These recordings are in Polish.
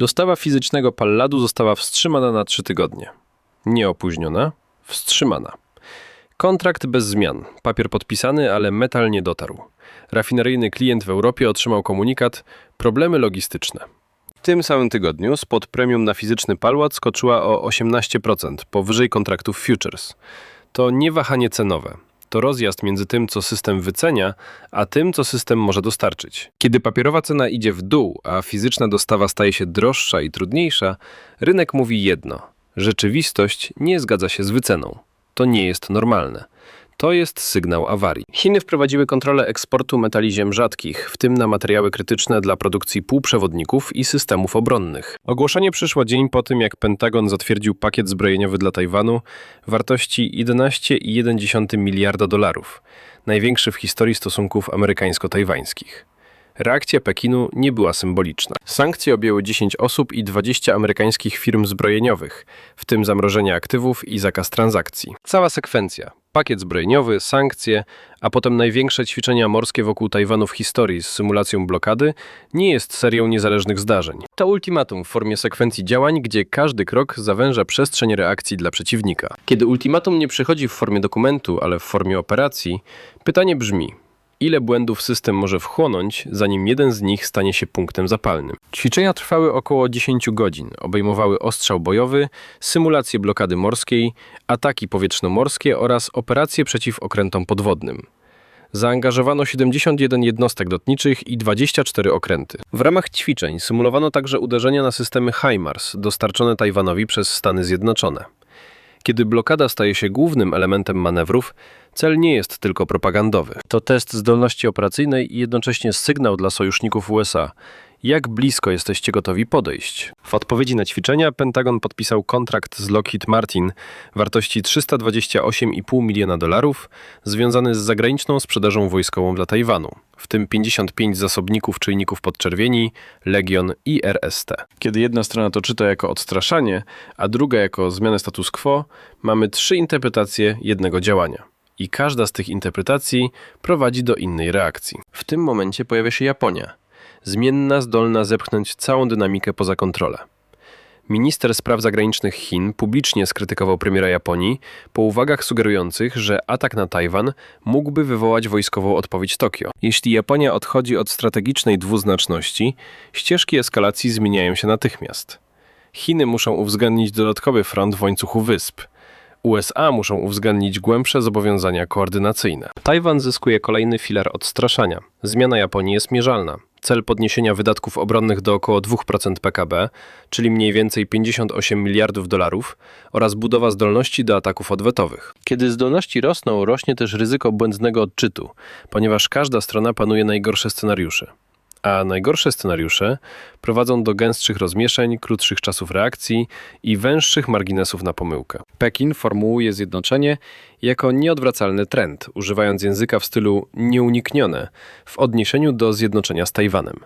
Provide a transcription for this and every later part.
Dostawa fizycznego palladu została wstrzymana na trzy tygodnie. Nie opóźniona, wstrzymana. Kontrakt bez zmian. Papier podpisany, ale metal nie dotarł. Rafineryjny klient w Europie otrzymał komunikat problemy logistyczne. W tym samym tygodniu spot premium na fizyczny palłat skoczyła o 18%, powyżej kontraktów futures. To nie wahanie cenowe. To rozjazd między tym, co system wycenia, a tym, co system może dostarczyć. Kiedy papierowa cena idzie w dół, a fizyczna dostawa staje się droższa i trudniejsza, rynek mówi jedno: rzeczywistość nie zgadza się z wyceną. To nie jest normalne. To jest sygnał awarii. Chiny wprowadziły kontrolę eksportu metali ziem rzadkich, w tym na materiały krytyczne dla produkcji półprzewodników i systemów obronnych. Ogłoszenie przyszło dzień po tym, jak Pentagon zatwierdził pakiet zbrojeniowy dla Tajwanu wartości 11,1 miliarda dolarów, największy w historii stosunków amerykańsko-tajwańskich. Reakcja Pekinu nie była symboliczna. Sankcje objęły 10 osób i 20 amerykańskich firm zbrojeniowych, w tym zamrożenie aktywów i zakaz transakcji. Cała sekwencja. Pakiet zbrojeniowy, sankcje, a potem największe ćwiczenia morskie wokół Tajwanu w historii z symulacją blokady nie jest serią niezależnych zdarzeń. To ultimatum w formie sekwencji działań, gdzie każdy krok zawęża przestrzeń reakcji dla przeciwnika. Kiedy ultimatum nie przychodzi w formie dokumentu, ale w formie operacji, pytanie brzmi: ile błędów system może wchłonąć, zanim jeden z nich stanie się punktem zapalnym. Ćwiczenia trwały około 10 godzin, obejmowały ostrzał bojowy, symulację blokady morskiej, ataki powietrzno-morskie oraz operacje przeciw okrętom podwodnym. Zaangażowano 71 jednostek lotniczych i 24 okręty. W ramach ćwiczeń symulowano także uderzenia na systemy HIMARS dostarczone Tajwanowi przez Stany Zjednoczone. Kiedy blokada staje się głównym elementem manewrów, cel nie jest tylko propagandowy. To test zdolności operacyjnej i jednocześnie sygnał dla sojuszników USA. Jak blisko jesteście gotowi podejść? W odpowiedzi na ćwiczenia Pentagon podpisał kontrakt z Lockheed Martin wartości 328,5 miliona dolarów związany z zagraniczną sprzedażą wojskową dla Tajwanu, w tym 55 zasobników czujników podczerwieni, Legion i RST. Kiedy jedna strona to czyta jako odstraszanie, a druga jako zmianę status quo, mamy trzy interpretacje jednego działania. I każda z tych interpretacji prowadzi do innej reakcji. W tym momencie pojawia się Japonia, zmienna, zdolna zepchnąć całą dynamikę poza kontrolę. Minister spraw zagranicznych Chin publicznie skrytykował premiera Japonii po uwagach sugerujących, że atak na Tajwan mógłby wywołać wojskową odpowiedź Tokio. Jeśli Japonia odchodzi od strategicznej dwuznaczności, ścieżki eskalacji zmieniają się natychmiast. Chiny muszą uwzględnić dodatkowy front w łańcuchu wysp. USA muszą uwzględnić głębsze zobowiązania koordynacyjne. Tajwan zyskuje kolejny filar odstraszania. Zmiana Japonii jest mierzalna. Cel podniesienia wydatków obronnych do około 2% PKB, czyli mniej więcej 58 miliardów dolarów, oraz budowa zdolności do ataków odwetowych. Kiedy zdolności rosną, rośnie też ryzyko błędnego odczytu, ponieważ każda strona panuje najgorsze scenariusze. A najgorsze scenariusze prowadzą do gęstszych rozmieszczeń, krótszych czasów reakcji i węższych marginesów na pomyłkę. Pekin formułuje zjednoczenie jako nieodwracalny trend, używając języka w stylu nieuniknione w odniesieniu do zjednoczenia z Tajwanem.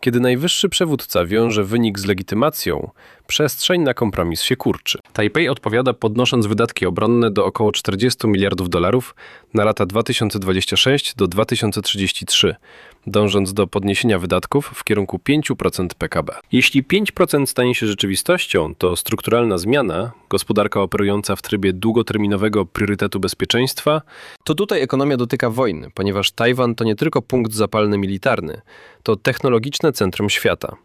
Kiedy najwyższy przywódca wiąże wynik z legitymacją, przestrzeń na kompromis się kurczy. Tajpej odpowiada podnosząc wydatki obronne do około 40 miliardów dolarów na lata 2026 do 2033, dążąc do podniesienia wydatków w kierunku 5% PKB. Jeśli 5% stanie się rzeczywistością, to strukturalna zmiana, gospodarka operująca w trybie długoterminowego priorytetu bezpieczeństwa, to tutaj ekonomia dotyka wojny, ponieważ Tajwan to nie tylko punkt zapalny militarny, to technologiczne centrum świata.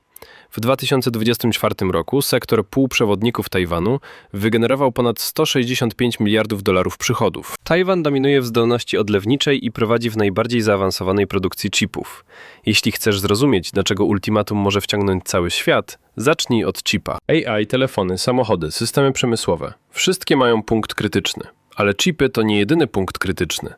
W 2024 roku sektor półprzewodników Tajwanu wygenerował ponad 165 miliardów dolarów przychodów. Tajwan dominuje w zdolności odlewniczej i prowadzi w najbardziej zaawansowanej produkcji chipów. Jeśli chcesz zrozumieć, dlaczego ultimatum może wciągnąć cały świat, zacznij od chipa. AI, telefony, samochody, systemy przemysłowe wszystkie mają punkt krytyczny. Ale chipy to nie jedyny punkt krytyczny.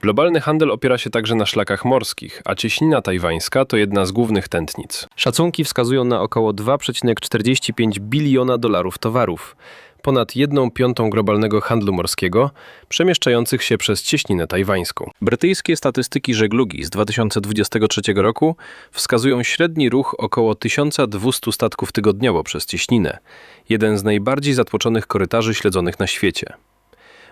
Globalny handel opiera się także na szlakach morskich, a cieśnina tajwańska to jedna z głównych tętnic. Szacunki wskazują na około 2,45 biliona dolarów towarów, ponad 1 piątą globalnego handlu morskiego, przemieszczających się przez cieśninę tajwańską. Brytyjskie statystyki żeglugi z 2023 roku wskazują średni ruch około 1200 statków tygodniowo przez cieśninę, jeden z najbardziej zatłoczonych korytarzy śledzonych na świecie.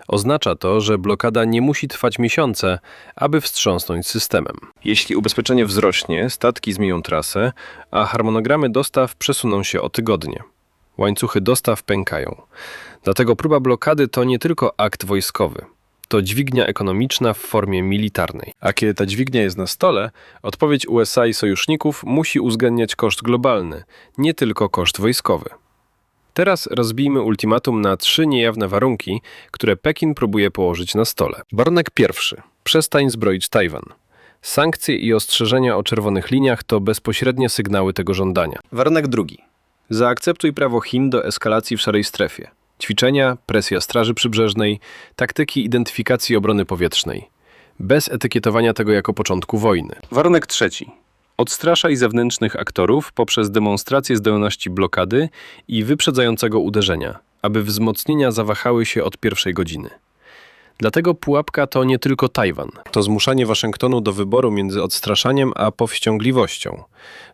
Oznacza to, że blokada nie musi trwać miesiące, aby wstrząsnąć systemem. Jeśli ubezpieczenie wzrośnie, statki zmienią trasę, a harmonogramy dostaw przesuną się o tygodnie. Łańcuchy dostaw pękają. Dlatego próba blokady to nie tylko akt wojskowy. To dźwignia ekonomiczna w formie militarnej. A kiedy ta dźwignia jest na stole, odpowiedź USA i sojuszników musi uwzględniać koszt globalny, nie tylko koszt wojskowy. Teraz rozbijmy ultimatum na trzy niejawne warunki, które Pekin próbuje położyć na stole. Warunek pierwszy. Przestań zbroić Tajwan. Sankcje i ostrzeżenia o czerwonych liniach to bezpośrednie sygnały tego żądania. Warunek drugi. Zaakceptuj prawo Chin do eskalacji w szarej strefie. Ćwiczenia, presja Straży Przybrzeżnej, taktyki identyfikacji obrony powietrznej. Bez etykietowania tego jako początku wojny. Warunek trzeci. Odstraszaj zewnętrznych aktorów poprzez demonstrację zdolności blokady i wyprzedzającego uderzenia, aby wzmocnienia zawahały się od pierwszej godziny. Dlatego pułapka to nie tylko Tajwan. To zmuszanie Waszyngtonu do wyboru między odstraszaniem a powściągliwością.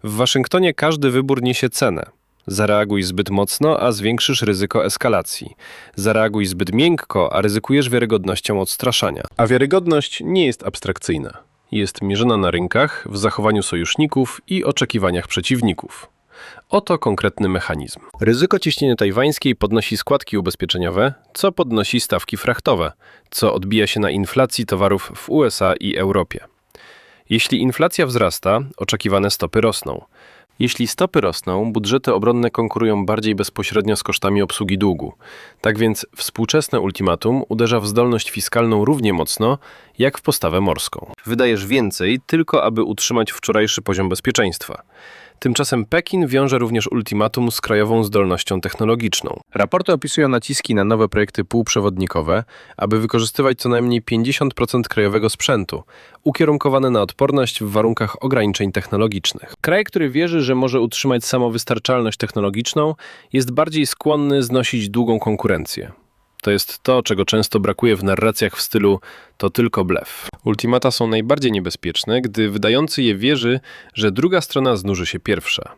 W Waszyngtonie każdy wybór niesie cenę. Zareaguj zbyt mocno, a zwiększysz ryzyko eskalacji. Zareaguj zbyt miękko, a ryzykujesz wiarygodnością odstraszania. A wiarygodność nie jest abstrakcyjna. Jest mierzona na rynkach, w zachowaniu sojuszników i oczekiwaniach przeciwników. Oto konkretny mechanizm. Ryzyko ciśnienia tajwańskiej podnosi składki ubezpieczeniowe, co podnosi stawki frachtowe, co odbija się na inflacji towarów w USA i Europie. Jeśli inflacja wzrasta, oczekiwane stopy rosną. Jeśli stopy rosną, budżety obronne konkurują bardziej bezpośrednio z kosztami obsługi długu. Tak więc współczesne ultimatum uderza w zdolność fiskalną równie mocno, jak w postawę morską. Wydajesz więcej tylko, aby utrzymać wczorajszy poziom bezpieczeństwa. Tymczasem Pekin wiąże również ultimatum z krajową zdolnością technologiczną. Raporty opisują naciski na nowe projekty półprzewodnikowe, aby wykorzystywać co najmniej 50% krajowego sprzętu, ukierunkowane na odporność w warunkach ograniczeń technologicznych. Kraj, który wierzy, że może utrzymać samowystarczalność technologiczną, jest bardziej skłonny znosić długą konkurencję. To jest to, czego często brakuje w narracjach w stylu to tylko blef. Ultimata są najbardziej niebezpieczne, gdy wydający je wierzy, że druga strona znuży się pierwsza.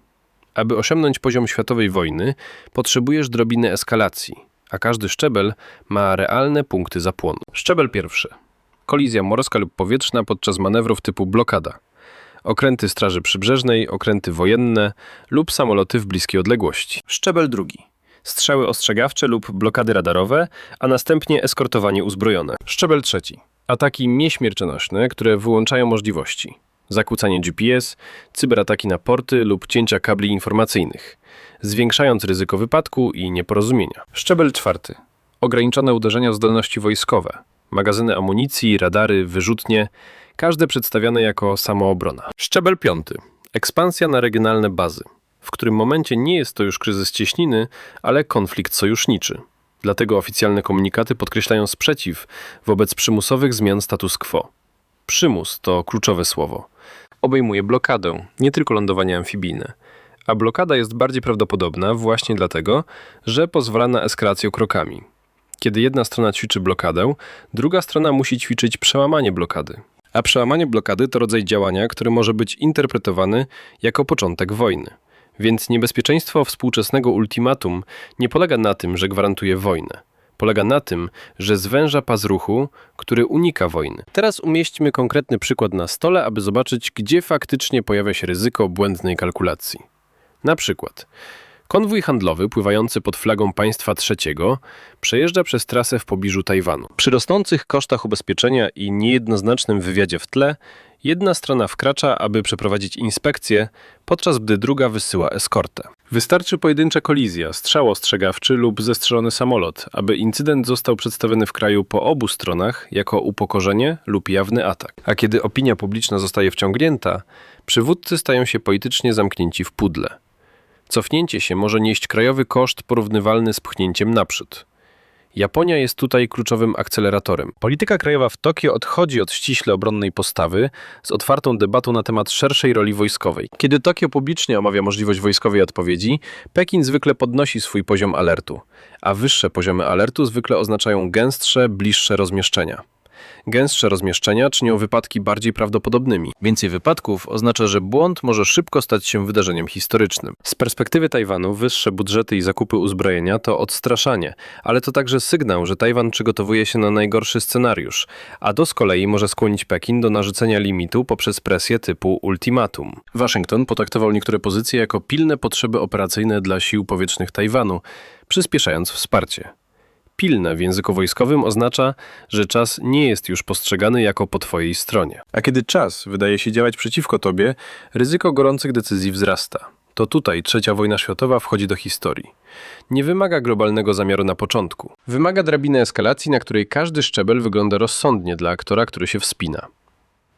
Aby osiągnąć poziom światowej wojny, potrzebujesz drobiny eskalacji, a każdy szczebel ma realne punkty zapłonu. Szczebel pierwszy. Kolizja morska lub powietrzna podczas manewrów typu blokada. Okręty Straży Przybrzeżnej, okręty wojenne lub samoloty w bliskiej odległości. Szczebel drugi strzały ostrzegawcze lub blokady radarowe, a następnie eskortowanie uzbrojone. Szczebel trzeci. Ataki nieśmiercionośne, które wyłączają możliwości. Zakłócanie GPS, cyberataki na porty lub cięcia kabli informacyjnych, zwiększając ryzyko wypadku i nieporozumienia. Szczebel czwarty. Ograniczone uderzenia w zdolności wojskowe. Magazyny amunicji, radary, wyrzutnie, każde przedstawiane jako samoobrona. Szczebel piąty. Ekspansja na regionalne bazy w którym momencie nie jest to już kryzys cieśniny, ale konflikt sojuszniczy. Dlatego oficjalne komunikaty podkreślają sprzeciw wobec przymusowych zmian status quo. Przymus to kluczowe słowo. Obejmuje blokadę, nie tylko lądowanie amfibijne. A blokada jest bardziej prawdopodobna właśnie dlatego, że pozwala na eskalację krokami. Kiedy jedna strona ćwiczy blokadę, druga strona musi ćwiczyć przełamanie blokady. A przełamanie blokady to rodzaj działania, który może być interpretowany jako początek wojny. Więc niebezpieczeństwo współczesnego ultimatum nie polega na tym, że gwarantuje wojnę. Polega na tym, że zwęża pas ruchu, który unika wojny. Teraz umieśćmy konkretny przykład na stole, aby zobaczyć, gdzie faktycznie pojawia się ryzyko błędnej kalkulacji. Na przykład, konwój handlowy pływający pod flagą państwa trzeciego przejeżdża przez trasę w pobliżu Tajwanu. Przy rosnących kosztach ubezpieczenia i niejednoznacznym wywiadzie w tle, Jedna strona wkracza, aby przeprowadzić inspekcję, podczas gdy druga wysyła eskortę. Wystarczy pojedyncza kolizja, strzał ostrzegawczy lub zestrzelony samolot, aby incydent został przedstawiony w kraju po obu stronach jako upokorzenie lub jawny atak. A kiedy opinia publiczna zostaje wciągnięta, przywódcy stają się politycznie zamknięci w pudle. Cofnięcie się może nieść krajowy koszt porównywalny z pchnięciem naprzód. Japonia jest tutaj kluczowym akceleratorem. Polityka krajowa w Tokio odchodzi od ściśle obronnej postawy z otwartą debatą na temat szerszej roli wojskowej. Kiedy Tokio publicznie omawia możliwość wojskowej odpowiedzi, Pekin zwykle podnosi swój poziom alertu, a wyższe poziomy alertu zwykle oznaczają gęstsze, bliższe rozmieszczenia. Gęstsze rozmieszczenia czynią wypadki bardziej prawdopodobnymi. Więcej wypadków oznacza, że błąd może szybko stać się wydarzeniem historycznym. Z perspektywy Tajwanu wyższe budżety i zakupy uzbrojenia to odstraszanie, ale to także sygnał, że Tajwan przygotowuje się na najgorszy scenariusz, a to z kolei może skłonić Pekin do narzucenia limitu poprzez presję typu ultimatum. Waszyngton potraktował niektóre pozycje jako pilne potrzeby operacyjne dla sił powietrznych Tajwanu, przyspieszając wsparcie. Pilne w języku wojskowym oznacza, że czas nie jest już postrzegany jako po twojej stronie. A kiedy czas wydaje się działać przeciwko tobie, ryzyko gorących decyzji wzrasta. To tutaj trzecia wojna światowa wchodzi do historii. Nie wymaga globalnego zamiaru na początku. Wymaga drabiny eskalacji, na której każdy szczebel wygląda rozsądnie dla aktora, który się wspina.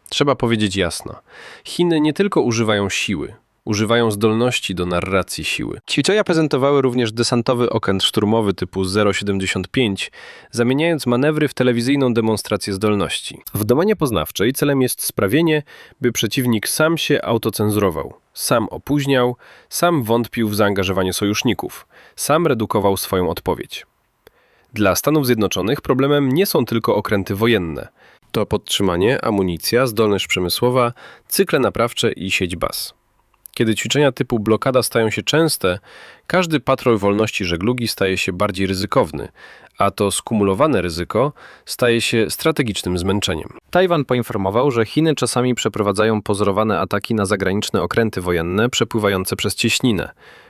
Trzeba powiedzieć jasno. Chiny nie tylko używają siły, używają zdolności do narracji siły. Ćwiczenia prezentowały również desantowy okręt szturmowy typu 075, zamieniając manewry w telewizyjną demonstrację zdolności. W domenie poznawczej celem jest sprawienie, by przeciwnik sam się autocenzurował, sam opóźniał, sam wątpił w zaangażowanie sojuszników, sam redukował swoją odpowiedź. Dla Stanów Zjednoczonych problemem nie są tylko okręty wojenne. To podtrzymanie, amunicja, zdolność przemysłowa, cykle naprawcze i sieć baz. Kiedy ćwiczenia typu blokada stają się częste, każdy patrol wolności żeglugi staje się bardziej ryzykowny, a to skumulowane ryzyko staje się strategicznym zmęczeniem. Tajwan poinformował, że Chiny czasami przeprowadzają pozorowane ataki na zagraniczne okręty wojenne przepływające przez cieśninę.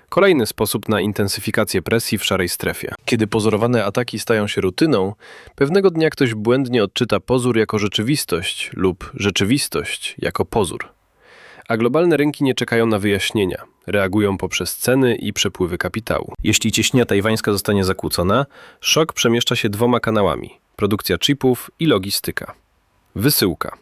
Kolejny sposób na intensyfikację presji w szarej strefie. Kiedy pozorowane ataki stają się rutyną, pewnego dnia ktoś błędnie odczyta pozór jako rzeczywistość lub rzeczywistość jako pozór a globalne rynki nie czekają na wyjaśnienia. Reagują poprzez ceny i przepływy kapitału. Jeśli cieśnia tajwańska zostanie zakłócona, szok przemieszcza się dwoma kanałami: produkcja chipów i logistyka. Wysyłka.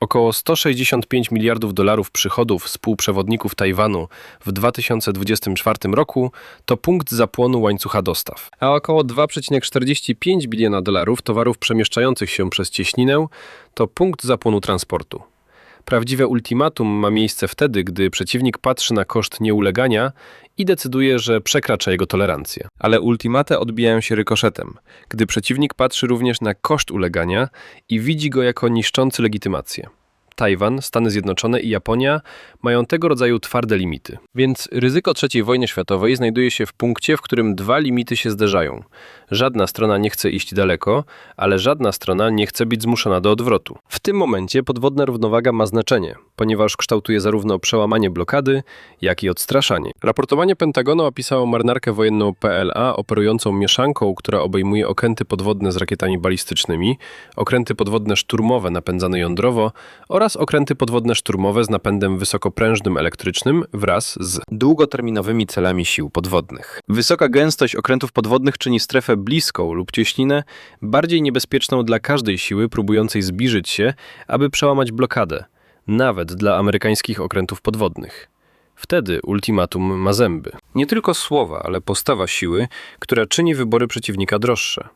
Około 165 miliardów dolarów przychodów współprzewodników Tajwanu w 2024 roku to punkt zapłonu łańcucha dostaw, a około 2,45 biliona dolarów towarów przemieszczających się przez cieśninę to punkt zapłonu transportu. Prawdziwe ultimatum ma miejsce wtedy, gdy przeciwnik patrzy na koszt nieulegania i decyduje, że przekracza jego tolerancję. Ale ultimata odbijają się rykoszetem, gdy przeciwnik patrzy również na koszt ulegania i widzi go jako niszczący legitymację. Tajwan, Stany Zjednoczone i Japonia mają tego rodzaju twarde limity. Więc ryzyko III wojny światowej znajduje się w punkcie, w którym dwa limity się zderzają. Żadna strona nie chce iść daleko, ale żadna strona nie chce być zmuszona do odwrotu. W tym momencie podwodna równowaga ma znaczenie, ponieważ kształtuje zarówno przełamanie blokady, jak i odstraszanie. Raportowanie Pentagonu opisało marynarkę wojenną PLA operującą mieszanką, która obejmuje okręty podwodne z rakietami balistycznymi, okręty podwodne szturmowe napędzane jądrowo oraz okręty podwodne szturmowe z napędem wysokoprężnym elektrycznym wraz z długoterminowymi celami sił podwodnych. Wysoka gęstość okrętów podwodnych czyni strefę bliską lub cieśninę bardziej niebezpieczną dla każdej siły próbującej zbliżyć się, aby przełamać blokadę, nawet dla amerykańskich okrętów podwodnych. Wtedy ultimatum ma zęby. Nie tylko słowa, ale postawa siły, która czyni wybory przeciwnika droższe.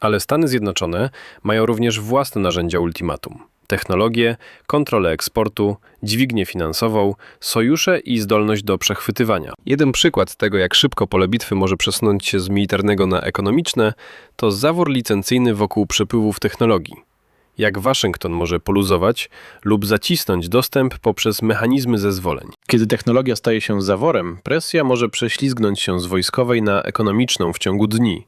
Ale Stany Zjednoczone mają również własne narzędzia ultimatum technologię, kontrolę eksportu, dźwignię finansową, sojusze i zdolność do przechwytywania. Jeden przykład tego, jak szybko pole bitwy może przesunąć się z militarnego na ekonomiczne, to zawór licencyjny wokół przepływów technologii. Jak Waszyngton może poluzować lub zacisnąć dostęp poprzez mechanizmy zezwoleń. Kiedy technologia staje się zaworem, presja może prześlizgnąć się z wojskowej na ekonomiczną w ciągu dni,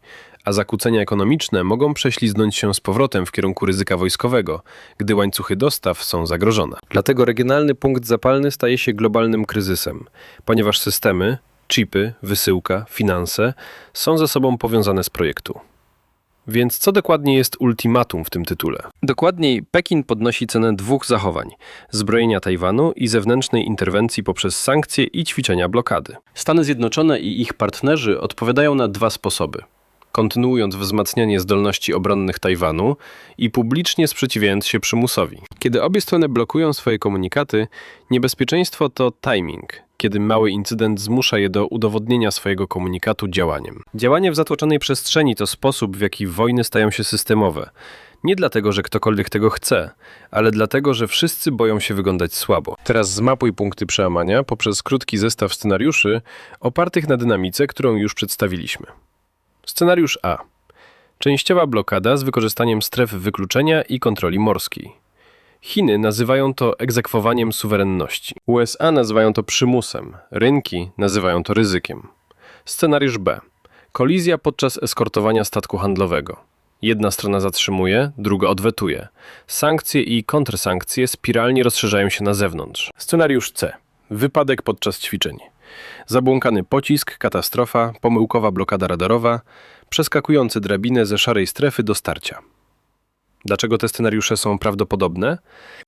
a zakłócenia ekonomiczne mogą prześliznąć się z powrotem w kierunku ryzyka wojskowego, gdy łańcuchy dostaw są zagrożone. Dlatego regionalny punkt zapalny staje się globalnym kryzysem, ponieważ systemy, chipy, wysyłka, finanse są ze sobą powiązane z projektu. Więc co dokładnie jest ultimatum w tym tytule? Dokładniej, Pekin podnosi cenę dwóch zachowań: zbrojenia Tajwanu i zewnętrznej interwencji poprzez sankcje i ćwiczenia blokady. Stany Zjednoczone i ich partnerzy odpowiadają na dwa sposoby kontynuując wzmacnianie zdolności obronnych Tajwanu i publicznie sprzeciwiając się przymusowi. Kiedy obie strony blokują swoje komunikaty, niebezpieczeństwo to timing, kiedy mały incydent zmusza je do udowodnienia swojego komunikatu działaniem. Działanie w zatłoczonej przestrzeni to sposób, w jaki wojny stają się systemowe. Nie dlatego, że ktokolwiek tego chce, ale dlatego, że wszyscy boją się wyglądać słabo. Teraz zmapuj punkty przełamania poprzez krótki zestaw scenariuszy opartych na dynamice, którą już przedstawiliśmy. Scenariusz A. Częściowa blokada z wykorzystaniem stref wykluczenia i kontroli morskiej. Chiny nazywają to egzekwowaniem suwerenności. USA nazywają to przymusem, rynki nazywają to ryzykiem. Scenariusz B. Kolizja podczas eskortowania statku handlowego. Jedna strona zatrzymuje, druga odwetuje. Sankcje i kontrsankcje spiralnie rozszerzają się na zewnątrz. Scenariusz C. Wypadek podczas ćwiczeń. Zabłąkany pocisk, katastrofa, pomyłkowa blokada radarowa, przeskakujący drabinę ze szarej strefy do starcia. Dlaczego te scenariusze są prawdopodobne?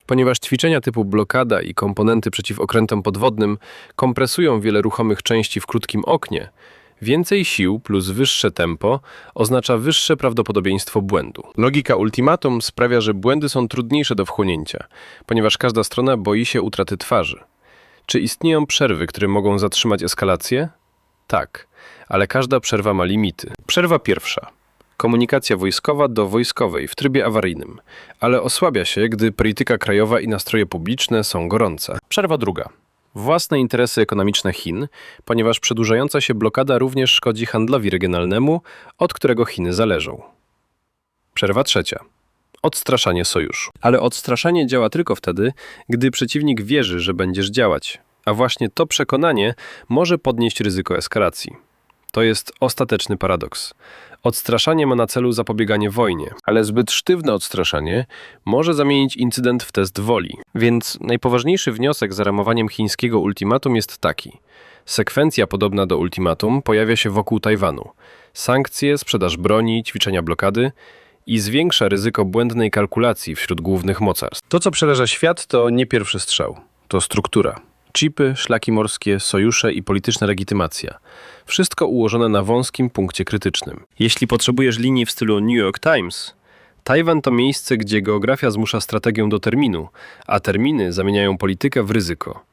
Ponieważ ćwiczenia typu blokada i komponenty przeciw okrętom podwodnym kompresują wiele ruchomych części w krótkim oknie, więcej sił plus wyższe tempo oznacza wyższe prawdopodobieństwo błędu. Logika ultimatum sprawia, że błędy są trudniejsze do wchłonięcia, ponieważ każda strona boi się utraty twarzy. Czy istnieją przerwy, które mogą zatrzymać eskalację? Tak, ale każda przerwa ma limity. Przerwa pierwsza. Komunikacja wojskowa do wojskowej w trybie awaryjnym, ale osłabia się, gdy polityka krajowa i nastroje publiczne są gorące. Przerwa druga. Własne interesy ekonomiczne Chin, ponieważ przedłużająca się blokada również szkodzi handlowi regionalnemu, od którego Chiny zależą. Przerwa trzecia. Odstraszanie sojuszu. Ale odstraszanie działa tylko wtedy, gdy przeciwnik wierzy, że będziesz działać, a właśnie to przekonanie może podnieść ryzyko eskalacji. To jest ostateczny paradoks. Odstraszanie ma na celu zapobieganie wojnie, ale zbyt sztywne odstraszanie może zamienić incydent w test woli. Więc najpoważniejszy wniosek za ramowaniem chińskiego ultimatum jest taki. Sekwencja podobna do ultimatum pojawia się wokół Tajwanu. Sankcje, sprzedaż broni, ćwiczenia blokady i zwiększa ryzyko błędnej kalkulacji wśród głównych mocarstw. To, co przeleża świat, to nie pierwszy strzał. To struktura. Chipy, szlaki morskie, sojusze i polityczna legitymacja. Wszystko ułożone na wąskim punkcie krytycznym. Jeśli potrzebujesz linii w stylu New York Times, Tajwan to miejsce, gdzie geografia zmusza strategię do terminu, a terminy zamieniają politykę w ryzyko.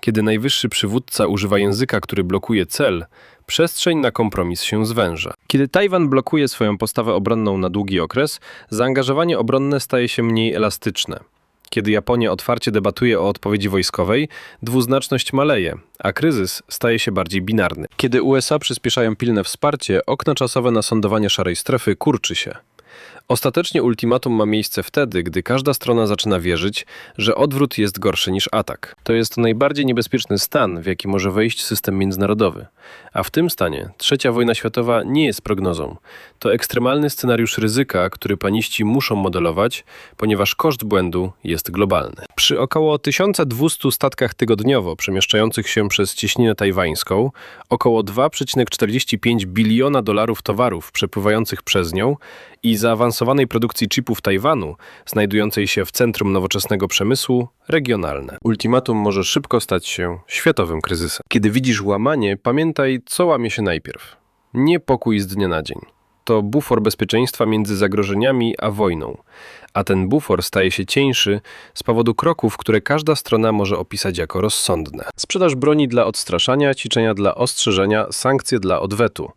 Kiedy najwyższy przywódca używa języka, który blokuje cel, przestrzeń na kompromis się zwęża. Kiedy Tajwan blokuje swoją postawę obronną na długi okres, zaangażowanie obronne staje się mniej elastyczne. Kiedy Japonia otwarcie debatuje o odpowiedzi wojskowej, dwuznaczność maleje, a kryzys staje się bardziej binarny. Kiedy USA przyspieszają pilne wsparcie, okno czasowe na sądowanie szarej strefy kurczy się. Ostatecznie ultimatum ma miejsce wtedy, gdy każda strona zaczyna wierzyć, że odwrót jest gorszy niż atak. To jest najbardziej niebezpieczny stan, w jaki może wejść system międzynarodowy. A w tym stanie trzecia wojna światowa nie jest prognozą. To ekstremalny scenariusz ryzyka, który paniści muszą modelować, ponieważ koszt błędu jest globalny. Przy około 1200 statkach tygodniowo przemieszczających się przez cieśninę tajwańską, około 2,45 biliona dolarów towarów przepływających przez nią i zaawansowanej produkcji chipów Tajwanu, znajdującej się w centrum nowoczesnego przemysłu, regionalne. Ultimatum może szybko stać się światowym kryzysem. Kiedy widzisz łamanie, pamiętaj, co łamie się najpierw. Nie pokój z dnia na dzień. To bufor bezpieczeństwa między zagrożeniami a wojną, a ten bufor staje się cieńszy z powodu kroków, które każda strona może opisać jako rozsądne. Sprzedaż broni dla odstraszania, ćwiczenia dla ostrzeżenia, sankcje dla odwetu.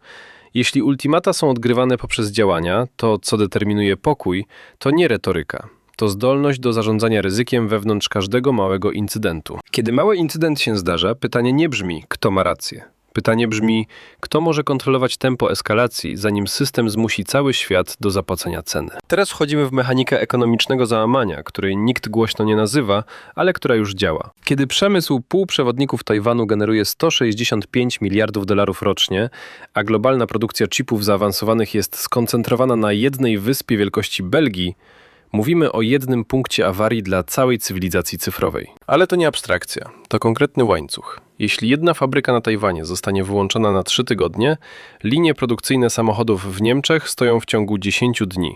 Jeśli ultimata są odgrywane poprzez działania, to co determinuje pokój, to nie retoryka. To zdolność do zarządzania ryzykiem wewnątrz każdego małego incydentu. Kiedy mały incydent się zdarza, pytanie nie brzmi, kto ma rację. Pytanie brzmi, kto może kontrolować tempo eskalacji, zanim system zmusi cały świat do zapłacenia ceny. Teraz wchodzimy w mechanikę ekonomicznego załamania, której nikt głośno nie nazywa, ale która już działa. Kiedy przemysł półprzewodników Tajwanu generuje 165 miliardów dolarów rocznie, a globalna produkcja chipów zaawansowanych jest skoncentrowana na jednej wyspie wielkości Belgii, Mówimy o jednym punkcie awarii dla całej cywilizacji cyfrowej. Ale to nie abstrakcja, to konkretny łańcuch. Jeśli jedna fabryka na Tajwanie zostanie wyłączona na 3 tygodnie, linie produkcyjne samochodów w Niemczech stoją w ciągu 10 dni.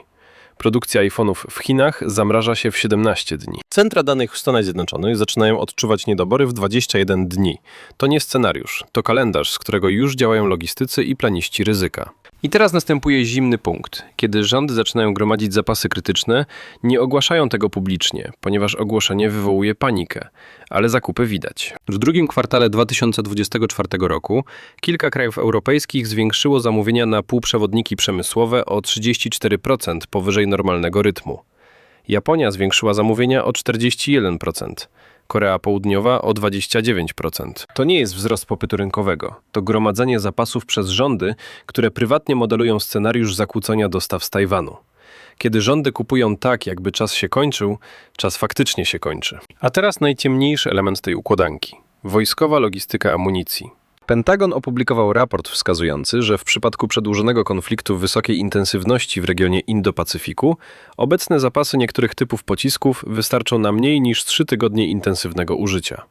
Produkcja iPhone'ów w Chinach zamraża się w 17 dni. Centra danych w Stanach Zjednoczonych zaczynają odczuwać niedobory w 21 dni. To nie scenariusz, to kalendarz, z którego już działają logistycy i planiści ryzyka. I teraz następuje zimny punkt. Kiedy rządy zaczynają gromadzić zapasy krytyczne, nie ogłaszają tego publicznie, ponieważ ogłoszenie wywołuje panikę, ale zakupy widać. W drugim kwartale 2024 roku kilka krajów europejskich zwiększyło zamówienia na półprzewodniki przemysłowe o 34% powyżej normalnego rytmu. Japonia zwiększyła zamówienia o 41%. Korea Południowa o 29%. To nie jest wzrost popytu rynkowego, to gromadzenie zapasów przez rządy, które prywatnie modelują scenariusz zakłócenia dostaw z Tajwanu. Kiedy rządy kupują tak, jakby czas się kończył, czas faktycznie się kończy. A teraz najciemniejszy element tej układanki wojskowa logistyka amunicji. Pentagon opublikował raport wskazujący, że w przypadku przedłużonego konfliktu wysokiej intensywności w regionie Indo-Pacyfiku obecne zapasy niektórych typów pocisków wystarczą na mniej niż 3 tygodnie intensywnego użycia.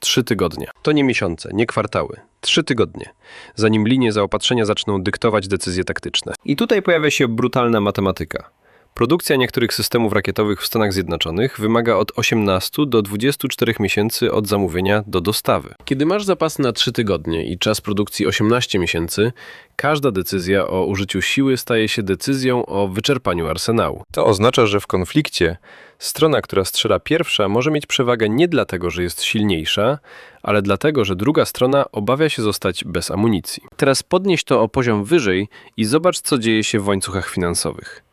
Trzy tygodnie. To nie miesiące, nie kwartały. Trzy tygodnie. Zanim linie zaopatrzenia zaczną dyktować decyzje taktyczne. I tutaj pojawia się brutalna matematyka. Produkcja niektórych systemów rakietowych w Stanach Zjednoczonych wymaga od 18 do 24 miesięcy od zamówienia do dostawy. Kiedy masz zapasy na 3 tygodnie i czas produkcji 18 miesięcy, każda decyzja o użyciu siły staje się decyzją o wyczerpaniu arsenału. To oznacza, że w konflikcie strona, która strzela pierwsza, może mieć przewagę nie dlatego, że jest silniejsza, ale dlatego, że druga strona obawia się zostać bez amunicji. Teraz podnieś to o poziom wyżej i zobacz, co dzieje się w łańcuchach finansowych.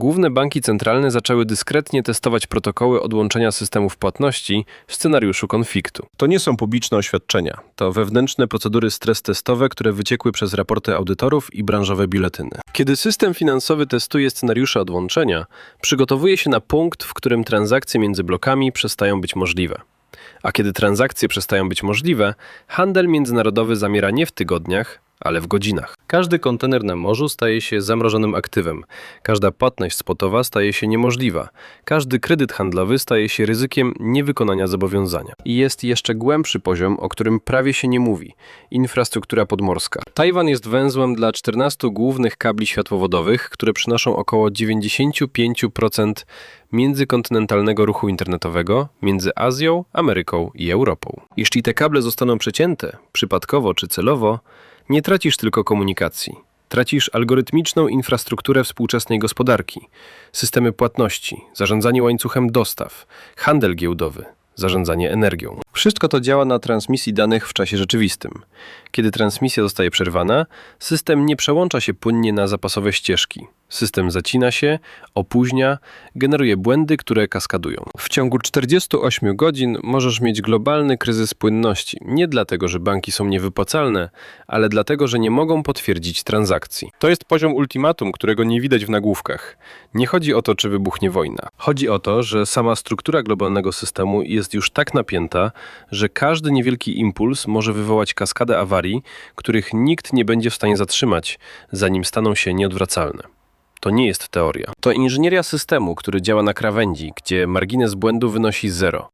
Główne banki centralne zaczęły dyskretnie testować protokoły odłączenia systemów płatności w scenariuszu konfliktu. To nie są publiczne oświadczenia, to wewnętrzne procedury stres testowe, które wyciekły przez raporty audytorów i branżowe biuletyny. Kiedy system finansowy testuje scenariusze odłączenia, przygotowuje się na punkt, w którym transakcje między blokami przestają być możliwe. A kiedy transakcje przestają być możliwe, handel międzynarodowy zamiera nie w tygodniach, ale w godzinach. Każdy kontener na morzu staje się zamrożonym aktywem, każda płatność spotowa staje się niemożliwa, każdy kredyt handlowy staje się ryzykiem niewykonania zobowiązania. I jest jeszcze głębszy poziom, o którym prawie się nie mówi infrastruktura podmorska. Tajwan jest węzłem dla 14 głównych kabli światłowodowych, które przynoszą około 95% międzykontynentalnego ruchu internetowego między Azją, Ameryką i Europą. Jeśli te kable zostaną przecięte, przypadkowo czy celowo, nie tracisz tylko komunikacji. Tracisz algorytmiczną infrastrukturę współczesnej gospodarki, systemy płatności, zarządzanie łańcuchem dostaw, handel giełdowy, zarządzanie energią. Wszystko to działa na transmisji danych w czasie rzeczywistym. Kiedy transmisja zostaje przerwana, system nie przełącza się płynnie na zapasowe ścieżki. System zacina się, opóźnia, generuje błędy, które kaskadują. W ciągu 48 godzin możesz mieć globalny kryzys płynności. Nie dlatego, że banki są niewypłacalne, ale dlatego, że nie mogą potwierdzić transakcji. To jest poziom ultimatum, którego nie widać w nagłówkach. Nie chodzi o to, czy wybuchnie wojna. Chodzi o to, że sama struktura globalnego systemu jest już tak napięta, że każdy niewielki impuls może wywołać kaskadę awarii, których nikt nie będzie w stanie zatrzymać, zanim staną się nieodwracalne. To nie jest teoria. To inżynieria systemu, który działa na krawędzi, gdzie margines błędu wynosi zero.